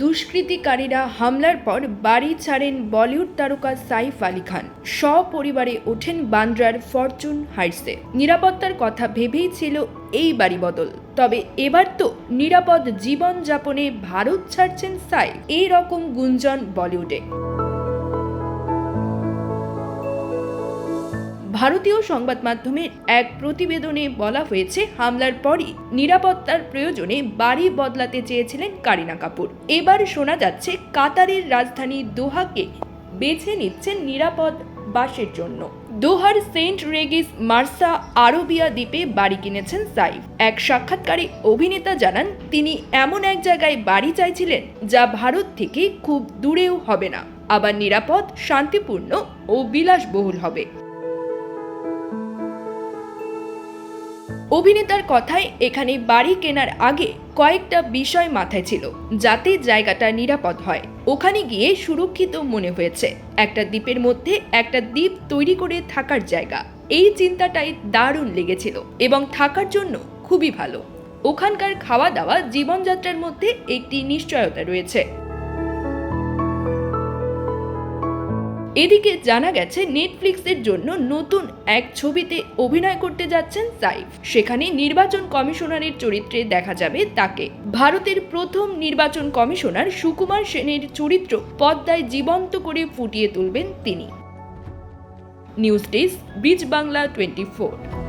দুষ্কৃতিকারীরা হামলার পর বাড়ি ছাড়েন বলিউড তারকা সাইফ আলী খান। সপরিবারে ওঠেন বান্দ্রার ফরচুন হাইটসে। নিরাপত্তার কথা ভেবেই ছিল এই বাড়ি বদল। তবে এবার তো নিরাপদ জীবনযাপনে ভারত ছাড়ছেন সাই এই রকম গুঞ্জন বলিউডে। ভারতীয় সংবাদ মাধ্যমের এক প্রতিবেদনে বলা হয়েছে, হামলার পরই নিরাপত্তার প্রয়োজনে বাড়ি বদলাতে চেয়েছিলেন কারিনা কাপুর। এবার শোনা যাচ্ছে, কাতারের রাজধানী দোহাকে বেছে নিচ্ছেন নিরাপদ বাসের জন্য। দোহার সেন্ট রেগিস মার্সা আরবিয়া দ্বীপে বাড়ি কিনেছেন সাইফ। এক সাক্ষাৎকারে অভিনেতা জানান, তিনি এমন এক জায়গায় বাড়ি চাইছিলেন যা ভারত থেকে খুব দূরেও হবে না। আবার নিরাপদ, শান্তিপূর্ণ ও বিলাসবহুল হবে। অভিনেতার কথায় এখানে বাড়ি কেনার আগে কয়েকটা বিষয় মাথায় ছিল, যাতে জায়গাটা নিরাপদ হয়। ওখানে গিয়ে সুরক্ষিত মনে হয়েছে। একটা দ্বীপের মধ্যে একটা দ্বীপ তৈরি করে থাকার জায়গা। এই চিন্তাটাই দারুণ লেগেছিল এবং থাকার জন্য খুবই ভালো। ওখানকার খাওয়া দাওয়া জীবনযাত্রার মধ্যে একটি নিশ্চয়তা রয়েছে। এদিকে জানা গেছে, নেটফ্লিক্সের জন্য নতুন এক ছবিতে অভিনয় করতে যাচ্ছেন সাইফ। সেখানে নির্বাচন কমিশনারের চরিত্রে দেখা যাবে তাকে। ভারতের প্রথম নির্বাচন কমিশনার সুকুমার সেনের চরিত্র পদ্মায় জীবন্ত করে ফুটিয়ে তুলবেন তিনি। নিউজ ডেস্ক বিচ বাংলা টোয়েন্টি ফোর।